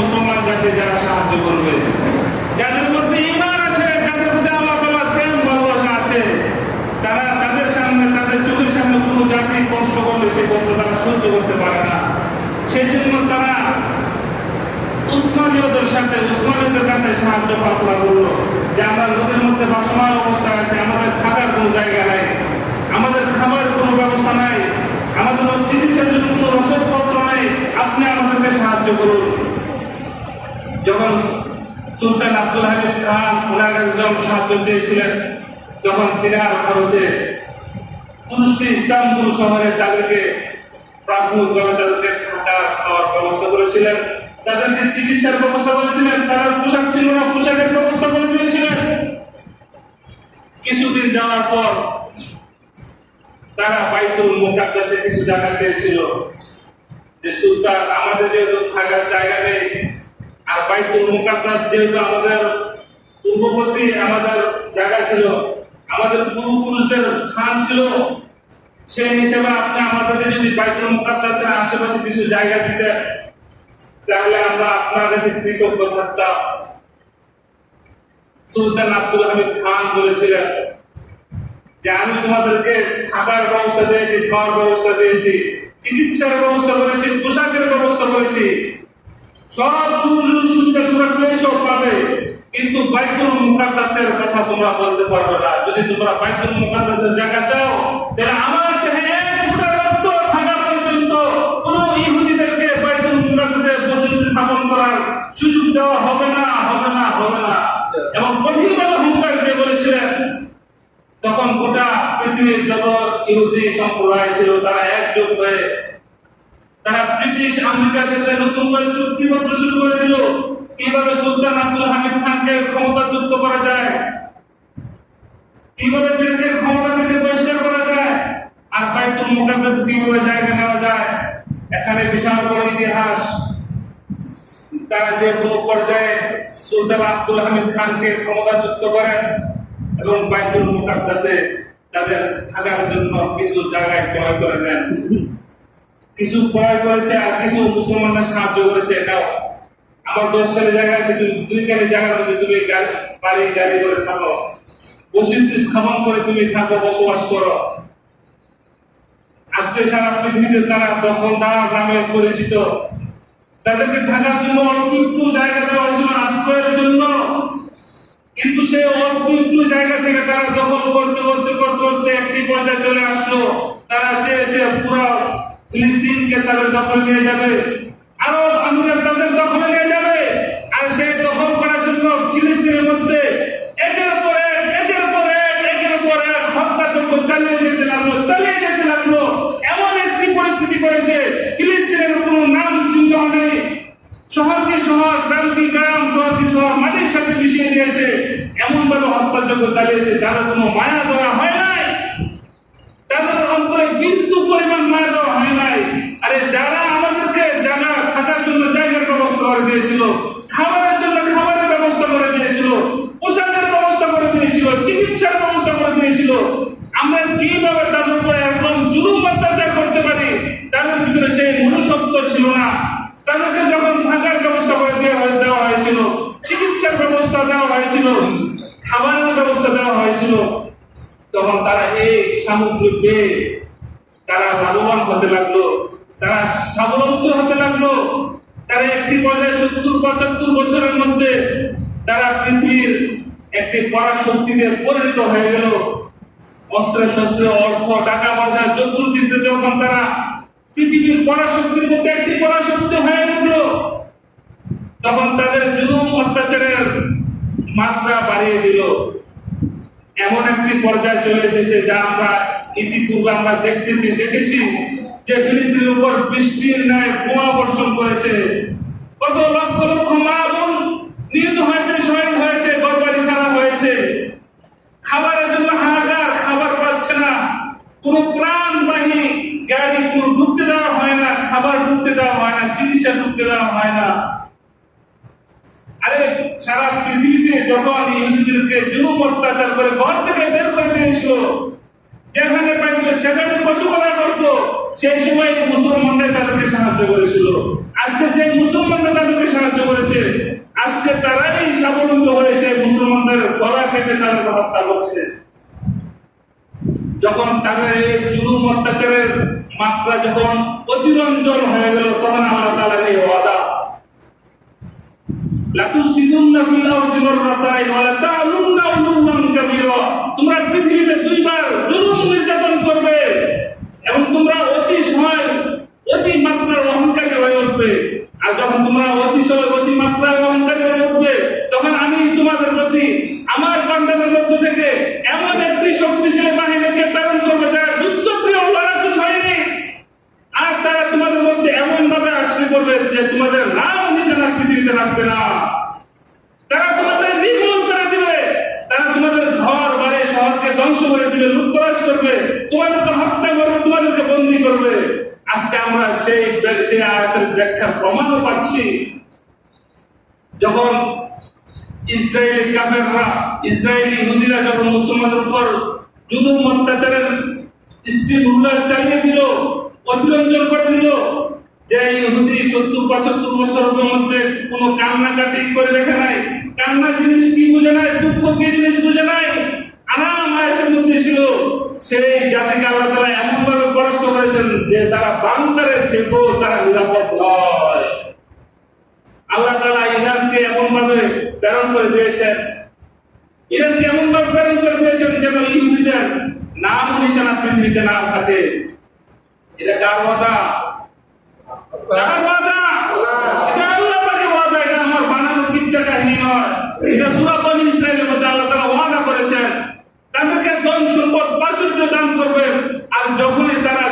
মুসলমান জাতি যারা সাহায্য করবে। যাদের মধ্যে ইমান আছে, যাদের মধ্যে আল্লাহ তালার প্রেম, ভালোবাসা আছে, তারা তাদের সামনে, তাদের চোখের সামনে কোনো জাতি কষ্ট করলে সেই কষ্ট তারা সহ্য করতে পারে না। সেই জন্য তারা উসমানীয়দের সাথে, উসমানীয়দের কাছে সাহায্য প্রার্থনা করল যে আমরা নদীর মধ্যে বাসমান অবস্থা আছে, আমাদের থাকার কোনো জায়গা নাই, আমাদের খাবার কোনো ব্যবস্থা নাই, আমাদের চিকিৎসার জন্য কোনো রসদপত্র নাই, আপনি আমাদেরকে সাহায্য করুন। যখন সুলতান আব্দুল হামিদ খান ওনার একজন সাহায্য চেয়েছিলেন, যখন তিনার খরচে তুরস্কি ইস্তাম্বুল শহরে তাদেরকে প্রাথমিকভাবে তাদেরকে থাকা খাওয়ার ব্যবস্থা করেছিলেন, তাদেরকে চিকিৎসার ব্যবস্থা করেছিলেন তাদের পোশাক ছিল না, পোশাকের ব্যবস্থা করে দিয়েছিলেন। কিছুদিন যাওয়ার পর তারা বাইতুল মোকাদ্দাসে কিছু জায়গা চেয়েছিল। যে সুলতান আমাদের যেহেতু থাকার জায়গা নেই আর বাইতুল মুকাদ্দাস যেহেতু আমাদের পূর্ববর্তী আমাদের জায়গা ছিল, আমাদের পূর্বপুরুষদের স্থান ছিল, সেই হিসেবে আপনি আমাদেরকে যদি বাইতুল মুকাদ্দাসের আশেপাশে কিছু জায়গা দিতেন, তাহলে আমরা আপনার কাছে কৃতজ্ঞ থাকতাম। সুলতান আব্দুল হামিদ খান বলেছিলেন যে, আমি তোমাদেরকে খাবার ব্যবস্থা দিয়েছি খাওয়ার ব্যবস্থা দিয়েছি, চিকিৎসার ব্যবস্থা করেছি, পোশাকের ব্যবস্থা করেছি সব সুযোগ সুবিধা তোমরা পেয়েছ পাবে। কিন্তু বাইতুল মুকাদ্দাসের কথা তোমরা বলতে পারবে না। যদি তোমরা বাইতুল মুকাদ্দাসের জায়গা চাও, তাহলে আমার দেহে এক ফোঁটা রক্ত থাকা পর্যন্ত কোনো ইহুদিদেরকে বাইতুল মুকাদ্দাসে বসতি স্থাপন করার সুযোগ দেওয়া হবে না হবে না হবে না। এবং কঠিনভাবে হুঙ্কার দিয়ে বলেছিলেন, তখন গোটা পৃথিবীর যত ইহুদি সম্প্রদায় ছিল, তারা একজোট হয়ে তারা ব্রিটিশ আমেরিকার সাথে নতুন করে চুক্তিপত্র শুরু করে দিল। কীভাবে সুলতান আব্দুল হামিদ খানকে ক্ষমতাচ্যুত করা যায়। কীভাবে তাদেরকে ক্ষমতা থেকে বহিষ্কার করা যায়। আর বাইতুল মুকাদ্দাস কীভাবে জায়গা নেওয়া যায়, এখানে বিশাল বড় ইতিহাস। তারা যে কোনো পর্যায়ে সুলতান আব্দুল হামিদ খানকে ক্ষমতাচ্যুত করেন এবং বাইতুল মুকাদ্দাসে তাদের থাকার জন্য কিছু জায়গায় ক্রয় করে নেন। কিছু ক্রয় করেছে আর কিছু মুসলমানরা সাহায্য করেছে, এটাও। আমার দশ কালি জায়গা আছে, তুমি দুই কালি জায়গার মধ্যে তুমি বাড়ি, গাড়ি করে থাকো। বসতি স্থাপন করে তুমি থাকো, বসবাস করো। আজকে সারা পৃথিবীতে তারা দখলদার নামে পরিচিত। তাদেরকে থাকার জন্য অল্প একটু জায়গা দেওয়া জন্য আশ্রয়ের জন্য। কিন্তু সেই অল্প একটু জায়গা থেকে তারা দখল করতে করতে করতে করতে একটি পর্যায়ে চলে আসলো তারা চেয়েছে পুরো ফিলিস্তিনকে তাদের দখল নিয়ে যাবে। আরও আমিরাত তাদের দখলে নিয়ে যাবে। আর সেই দখল করার জন্য ফিলিস্তিনের মধ্যে একের পর এক, একের পর এক, একের পর চালিয়ে যেতে লাগল, চালিয়ে যেতে লাগল। এমন একটি পরিস্থিতি করেছে, ফিলিস্তিনের কোনো নাম চিহ্ন নেই। শহরকে শহর, গ্রামকে গ্রাম, শহরকে শহর মাটির সাথে মিশিয়ে দিয়েছে। এমন ভাবে হত্যাযজ্ঞ চালিয়েছে, যারা কোনো মায়া দেওয়া হয়েছিল, খাবারের ব্যবস্থা দেওয়া হয়েছিল, তখন তারা এই সামগ্রিক পেয়ে তারা লাভবান হতে লাগল, তারা স্বাবলম্বী হতে লাগল। তারা একটি পর্যায়ে সত্তর, পঁচাত্তর বছরের মধ্যে তারা পৃথিবীর একটি পরাশক্তিতে পরিণত হয়ে গেল। অস্ত্রে শস্ত্রে অর্থ, টাকা পয়সা, চতুর্দিকে যখন তারা পৃথিবীর পরাশক্তির মধ্যে একটি পরাশক্তি হয়ে উঠল, তখন তাদের জুলুম, অত্যাচারের মাত্রা বাড়িয়ে দিল। এমন একটি পর্যায়ে চলে এসেছে যা আমরা ইতিপূর্বে আমরা দেখতেছি, দেখেছি যে ফিলিস্তিনের উপর বৃষ্টির ন্যায় বোমা বর্ষণ করেছে। কত লক্ষ লক্ষ মা বোন নিহত হয়েছে, শহীদ হয়েছে গরবারি ছাড়া হয়েছে। খাবারের জন্য হাহাকার, খাবার পাচ্ছে না। কোনো প্রাণবাহী গাড়ি কোনো ঢুকতে দেওয়া হয় না, খাবার ঢুকতে দেওয়া হয় না চিকিৎসা ঢুকতে দেওয়া হয় না। আরে সারা পৃথিবীতে জুলুম, অত্যাচার করে ঘর থেকে বের করে দিয়েছিল। যেখানে সেখানে করতো, সেই সময় মুসলমানরা তাদেরকে সাহায্য করেছিল। আজকে যে মুসলমানরা তাদেরকে সাহায্য করেছে, আজকে তারাই স্বাবলম্বী হয়ে মুসলমানদের গলা কেটে তাদেরকে হত্যা করছে। যখন তাদের এই জুলুম, অত্যাচারের মাত্রা যখন অতিরঞ্জন হয়ে গেল, তখন আমরা তাদের এই ওয়াদা তোমরা পৃথিবীতে দুইবার জুলুম নির্যাতন করবে এবং তোমরা অতি সময়, অতি মাত্রার অহংকারী হয়ে উঠবে। আর যখন তোমরা অতি সময়, অতি মাত্রার অহংকারী হয়ে উঠবে, তখন আমি তোমাদের প্রতি, আমার বান্দাদের মধ্য থেকে এমন একটি শক্তিশালী বাহিনীকে প্রেরণ করব যারা যুদ্ধপ্রিয় লড়াকু হয়নি আর তারা তোমাদের মধ্যে এমন ভাবে আশ্রয় করবে যে তোমাদের নাম নিশানা পৃথিবীতে রাখবে না তারা তোমাদের নির্মূল করে দিবে তারা তোমাদের ঘর বাড়ি শহরকে ধ্বংস করে দিবে লুটতরাজ করবে তোমাদেরকে হত্যা করবে তোমাদেরকে বন্দি করবে আজকে আমরা সেই সেই আয়াতের ব্যাখ্যা প্রমাণও পাচ্ছি যখন ইসরায়েলি কাফেররা ইসরায়েলি ইহুদিরা যখন মুসলমানদের উপর জুলুম, অত্যাচারের স্ত্রী উল্লাস চালিয়ে দিল, অতিরঞ্জন করে দিল, যে ইহুদি সত্তর পঁচাত্তর বছরের মধ্যে কোনো কান্নাকাটি করে দেখে নাই। কান্না জিনিস কি বুঝে নাই? দুঃখ কি জিনিস বুঝে নাই? আরাম আয়েসের মধ্যে ছিল, সেই জাতিকে আল্লাহ তারা এমনভাবে পরাস্ত করেছেন যে তারা বাংকারে থেকেও তারা নিরাপদ নয় আল্লাহ তালা ইরানকে এমন ভাবে প্রেরণ করে দিয়েছেন। ইরানকে এমন ভাবে প্রেরণ করে দিয়েছেন যেন ইহুদিদের নাম নিশানা পৃথিবীতে না থাকে। এটা কার ওয়াদা? এটা ওয়াদা করেছেন। তাদেরকে দান আর যখনই তারা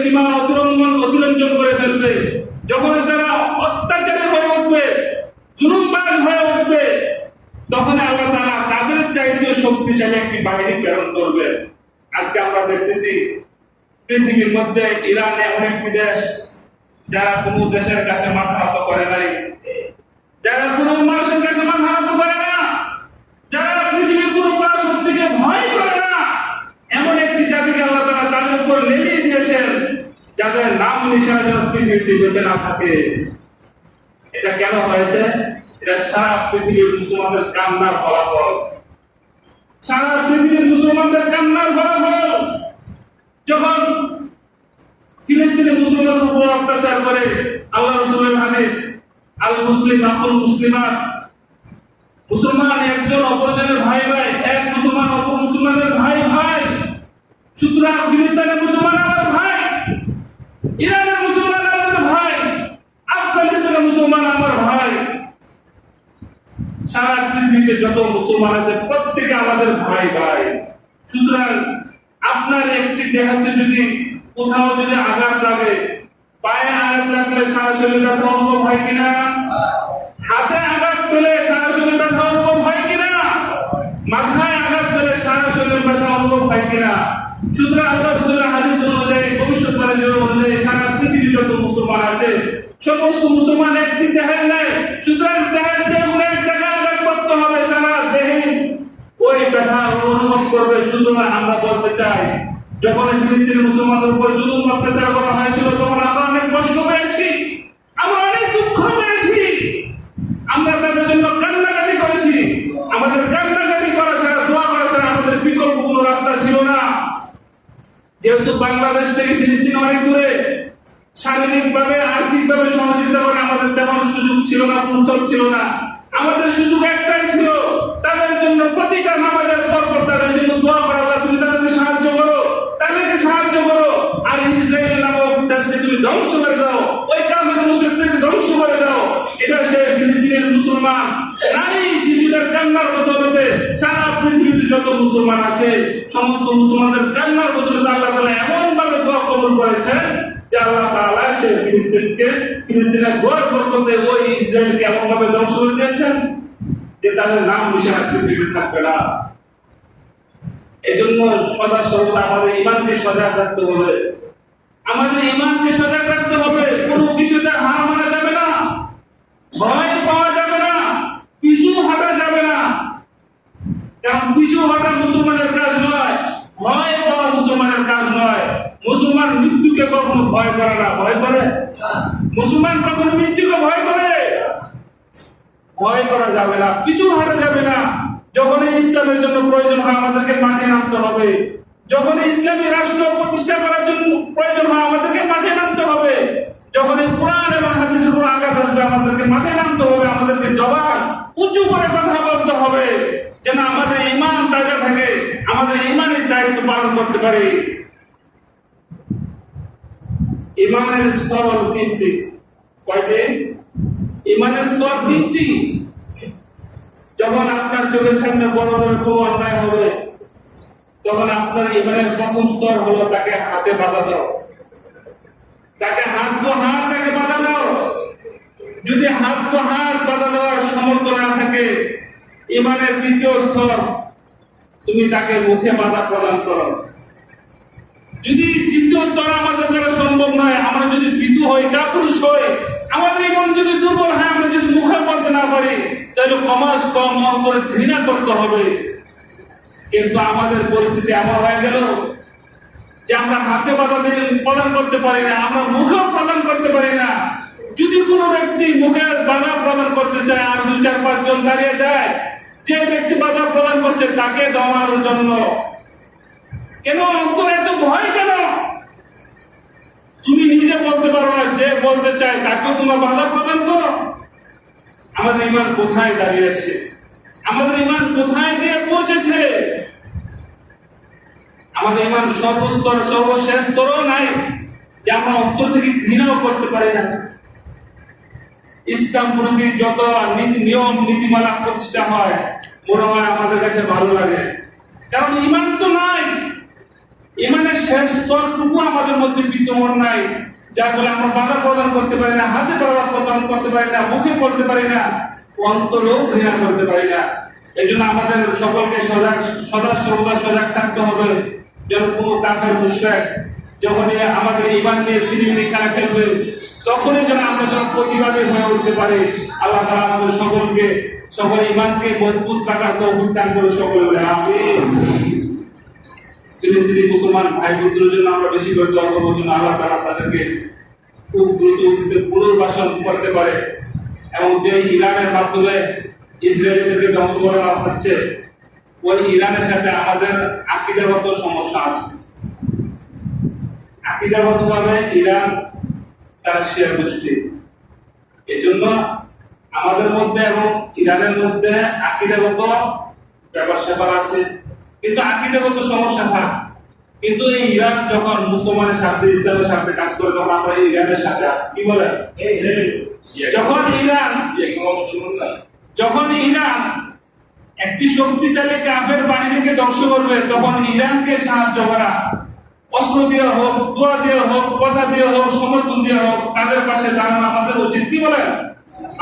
সীমা অতিরঞ্জন অতিরঞ্জন করে ফেলবে যখনই তারা অত্যাচারী হয়ে উঠবে জুলুমবাজ হয়ে উঠবে তখন আল্লাহ তারা তাদের চাইতে শক্তিশালী একটি বাহিনী প্রেরণ করবে আজকে আমরা দেখতেছি পৃথিবীর মধ্যে ইরান এমন একটি দেশ যারা কোনো দেশের কাছে মাথা নত করে নাই। যারা কোনো মানুষের কাছে মাথা নত করে না। যারা পৃথিবীর কোনো পরাশক্তিকে ভয় করে না। এমন একটি জাতিকে আল্লাহ তারা তাদের উপর লেলিয়ে দিয়েছেন, যাদের নাম নিশানা পৃথিবীতে বেঁচে না থাকে। এটা কেন হয়েছে? এটা সারা পৃথিবীর মুসলমানদের কান্নার ফলাফল। সারা পৃথিবীর মুসলমানদের কান্নার ফলাফল। যখন ফিলিস্তিনি মুসলমানদের উপর অত্যাচার করে আল্লাহ রসুলের হাদিস, আল মুসলিম আকুল মুসলিমাত। মুসলমান একজন, অপরজনের ভাই ভাই, এক মুসলমান অপর মুসলমানের ভাই ভাই। সুতরাং ফিলিস্তিনের মুসলমান আমার ভাই, ইরানের মুসলমান আমাদের ভাই, আফগানিস্তানের মুসলমান আমার ভাই। সারা পৃথিবীতে যত মুসলমান আছে, প্রত্যেকে আমাদের ভাই ভাই। সুতরাং আপনার একটি দেহাতে যদি কোথাও যদি আঘাত লাগে, পায়ে আঘাত লাগলে সারা শরীর ব্যথা অনুভব হয় কিনা? হাতে আঘাত পেলে সারা শরীর ব্যথা অনুভব হয় কিনা? মাথায় আঘাত পেলে সারা শরীর ব্যথা অনুভব হয় কিনা? সুতরাং আল্লাহ রসুলের হাদিস অনুযায়ী ভবিষ্যৎবাণী অনুযায়ী সারা পৃথিবী যত মুসলমান আছে, সমস্ত মুসলমান একটি দেহের নেয় সুতরাং দেহের যে কোনো এক জায়গায় আঘাত করতে হবে সারা দেহে। ওই ব্যথা অনুভব করবে সুতরাং আমরা বলতে চাই যখন ফিলিস্তিনি মুসলমানদের উপর জুলুম অত্যাচার করা হয়েছিল, তখন আমরা অনেক কষ্ট পেয়েছি। আমরা অনেক দুঃখ পেয়েছি। আমরা তাদের জন্য কান্নাকাটি করেছি। আমাদের কান্নাকাটি করা ছাড়া, দোয়া করা ছাড়া আমাদের বিকল্প কোনো রাস্তা ছিল না। যেহেতু বাংলাদেশ থেকে ফিলিস্তিন অনেক দূরে, শারীরিকভাবে, আর্থিকভাবে সহযোগিতা করে আমাদের তেমন সুযোগ ছিল না, ফুরসত ছিল না। ধ্বংস করে দাও। ওই কামের মুসলিমদেরকে ধ্বংস করে দাও। এটা সে ফিলিস্তিনের মুসলমান। নারী শিশুদের কান্নার বদলতে সারা পৃথিবীতে যত মুসলমান আছে, সমস্ত মুসলমানদের কান্নার বদলতে আল্লাহ তাআলা এমন ভাবে দোয়া কবুল করেছেন যে আল্লাহ তাআলা সে ফিলিস্তিনকে, ফিলিস্তিনের দোয়ার বরকতে ওই ইসরায়েলকে এমন ভাবে ধ্বংস করে দিয়েছেন যে তাদের নাম নিশানা পৃথিবীতে থাকবে না। এজন্য সদা সর্বদা আমাদের ইমানকে সজাগ রাখতে হবে। আমাদের ইমানকে সজাগ রাখতে হবে। কোনো কিছুতে হার মানা যাবে না, ভয় পাওয়া যাবে না, পিছু যাবে না। কারণ পিছু মুসলমানের কাজ নয়, ভয় পাওয়া মুসলমানের কাজ নয়। মুসলমান মৃত্যুকে কখনো ভয় করে না, ভয় করে? মুসলমান কখনো মৃত্যুকে ভয় করে? ভয় করা যাবে না, পিছু হাঁটা যাবে না। যখন ইসলামের জন্য প্রয়োজন হয়, আমাদেরকে মাঠে নামতে হবে। যখন ইসলামী রাষ্ট্র প্রতিষ্ঠা জন্য প্রয়োজন হয়, আমাদেরকে মাঠে নামতে হবে। যখন এই কোরআন এবং হাদিসের উপর আঘাত আসবে, আমাদেরকে মাঠে নামতে হবে, আমাদেরকে জবান উঁচু করে কথা বলতে হবে, যেন আমাদের ইমান তাজা থাকে, আমাদের ইমানের দায়িত্ব পালন করতে পারি। ইমানের স্তর হল তিনটি। কয়টি? ইমানের স্তর তিনটি। যখন আপনার চোখের সামনে বড় বড় কোনো অন্যায় হবে তখন আপনার ইমানের প্রথম স্তর হলো তাকে হাতে বাধা দাও। তাকে হাত তো হাত তাকে বাধা দাও। যদি হাত তো হাত বাধা দেওয়ার সমর্থ না থাকে ইমানের দ্বিতীয় স্তর তুমি তাকে মুখে বাধা প্রদান করো। যদি দ্বিতীয় স্তর আমাদের দ্বারা সম্ভব নয়, আমরা যদি ভীতু হই, কাপুরুষ হই, আমাদের ইমান যদি দুর্বল হয়, আমরা যদি মুখে করতে না পারি, তাহলে সমাজ কম অন্তরে ঘৃণা করতে হবে। কিন্তু আমাদের পরিস্থিতি এমন হয়ে গেল যে আমরা হাতে বাধা দিয়ে প্রদান করতে পারি না, আমরা মুখেও প্রদান করতে পারি না। যদি কোনো ব্যক্তি মুখে বাধা প্রদান করতে চায়, আর দু চার পাঁচজন দাঁড়িয়ে যায়, যে ব্যক্তি বাধা প্রদান করছে, তাকে দমানোর জন্য। কেন? অন্তর এত ভয় কেন? তুমি নিজে বলতে পারো না, যে বলতে চায় তাকে তোমার বাধা প্রদান করো। আমাদের ইমান কোথায় দাঁড়িয়েছে? আমাদের ইমান কোথায় গিয়ে পৌঁছেছে? আমাদের ইমান সর্বস্তর, সর্বশেষ স্তরও নাই যে আমরা অন্তর থেকে ঘৃণাও করতে পারি না। ইসলাম প্রতি যত নীতি, নিয়ম, নীতিমালা প্রতিষ্ঠা হয়, মনে হয় আমাদের কাছে ভালো লাগে। কারণ ইমান তো নাই। ইমানের শেষ স্তরটুকু আমাদের মধ্যে বিদ্যমান নাই। যার ফলে আমরা বাধা প্রদান করতে পারি না, হাতে বাধা প্রদান করতে পারি না, মুখে করতে পারি না, অন্তরেও ঘৃণা করতে পারি না। এই জন্য আমাদের সকলকে সজাগ, সদা সর্বদা সজাগ থাকতে হবে। যেন কোনো কাফের মুশ্রেক যখনই আমাদের ইমান নিয়ে সিনেমিনি খেলা খেলবে, তখনই যেন আমরা যেন প্রতিবাদী হয়ে উঠতে পারি। আল্লাহ তালা আমাদের সকলকে, সকল ইমানকে মজবুত রাখার তৌফিক দান করে সকলে বলে, আমিন। ফিলিস্তিনি মুসলমান ভাই বোনদের জন্য আমরা বেশি করে দোয়া করব যেন আল্লাহ তারা তাদেরকে খুব দ্রুত গতিতে পুনর্বাসন করতে পারে। এবং যে ইরানের মাধ্যমে ইসরায়েলিদেরকে ধ্বংস করা হচ্ছে ওই ইরানের সাথে আমাদের আকিদাগত সমস্যা আছে। আকিদাগত ভাবে ইরান তার শিয়া গোষ্ঠী। এই জন্য আমাদের মধ্যে এবং ইরানের মধ্যে আকিদাগত ব্যাপার স্যাপার আছে। কিন্তু আকিদাগত সমস্যা থাক। কিন্তু এই ইরান যখন মুসলমানের সাথে ইসলামের সাথে কাজ করে তখন আমরা ইরানের সাথে আছি। কি বলে যখন ইরান যখন ইরান একটি শক্তিশালী কাফের বাহিনীকে ধ্বংস করবে, তখন ইরানকে সাহায্য করা অস্ত্র দিয়ে হোক দোয়া দিয়ে হোক কথা দিয়ে হোক, সমর্থন দিয়ে হোক, তাদের পাশে দাঁড়ানো আমাদের উচিত। কি বলে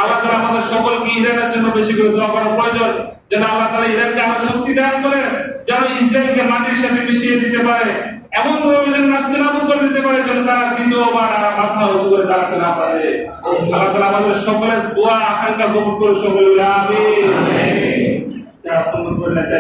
আল্লাহ তালা আমাদের সকলকে ইরানের জন্য বেশি করে দোয়া করা প্রয়োজন, যেন আল্লাহ তালা ইরানকে আরও শক্তি দান করে, যেন ইসরায়েলকে মাটির সাথে মিশিয়ে দিতে পারে, এমন ভাবে যেন নাস্তে নাবুদ করে দিতে পারে, যেন তারা দ্বিতীয়বার আর মাথা উঁচু করে দাঁড়াতে না পারে। আল্লাহ তালা আমাদের সকলের দোয়া, আকাঙ্ক্ষা কবুল করে সকলে আমি त्या समोर संबंध करण्याच्या